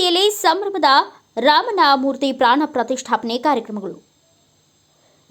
ಜಯಂತಿಯಲ್ಲಿ ಸಂಭ್ರಮದ ರಾಮನ ಮೂರ್ತಿ ಪ್ರಾಣ ಪ್ರತಿಷ್ಠಾಪನೆ ಕಾರ್ಯಕ್ರಮಗಳು.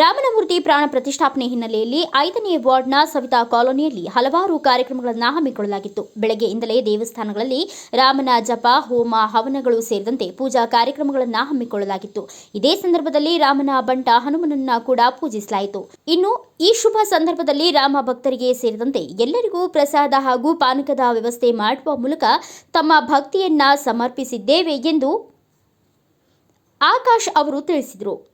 ರಾಮನಮೂರ್ತಿ ಪ್ರಾಣ ಪ್ರತಿಷ್ಠಾಪನೆ ಹಿನ್ನೆಲೆಯಲ್ಲಿ ಐದನೇ ವಾರ್ಡ್ನ ಸವಿತಾ ಕಾಲೋನಿಯಲ್ಲಿ ಹಲವಾರು ಕಾರ್ಯಕ್ರಮಗಳನ್ನು ಹಮ್ಮಿಕೊಳ್ಳಲಾಗಿತ್ತು. ಬೆಳಗ್ಗೆಯಿಂದಲೇ ದೇವಸ್ಥಾನಗಳಲ್ಲಿ ರಾಮನ ಜಪ, ಹೋಮ, ಹವನಗಳು ಸೇರಿದಂತೆ ಪೂಜಾ ಕಾರ್ಯಕ್ರಮಗಳನ್ನು ಹಮ್ಮಿಕೊಳ್ಳಲಾಗಿತ್ತು. ಇದೇ ಸಂದರ್ಭದಲ್ಲಿ ರಾಮನ ಬಂಟ ಹನುಮನನ್ನ ಕೂಡ ಪೂಜಿಸಲಾಯಿತು. ಇನ್ನು ಈ ಶುಭ ಸಂದರ್ಭದಲ್ಲಿ ರಾಮ ಭಕ್ತರಿಗೆ ಸೇರಿದಂತೆ ಎಲ್ಲರಿಗೂ ಪ್ರಸಾದ ಹಾಗೂ ಪಾನಕದ ವ್ಯವಸ್ಥೆ ಮಾಡುವ ಮೂಲಕ ತಮ್ಮ ಭಕ್ತಿಯನ್ನ ಸಮರ್ಪಿಸಿದ್ದೇವೆ ಎಂದು ಆಕಾಶ್ ಅವರು ತಿಳಿಸಿದರು.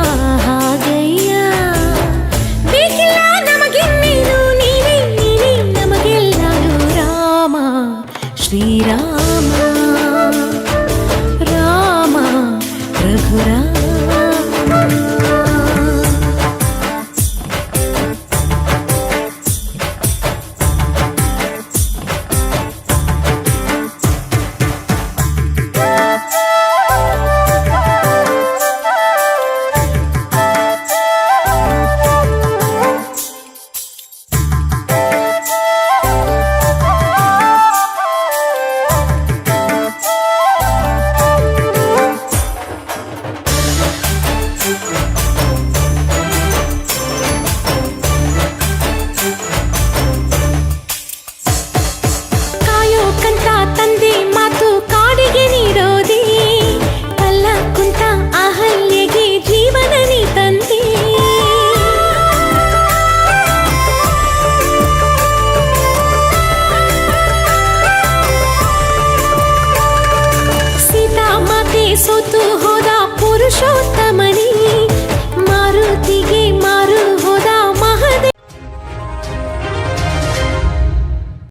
శ్రీరామ. তুহরা পুরুষোত্তম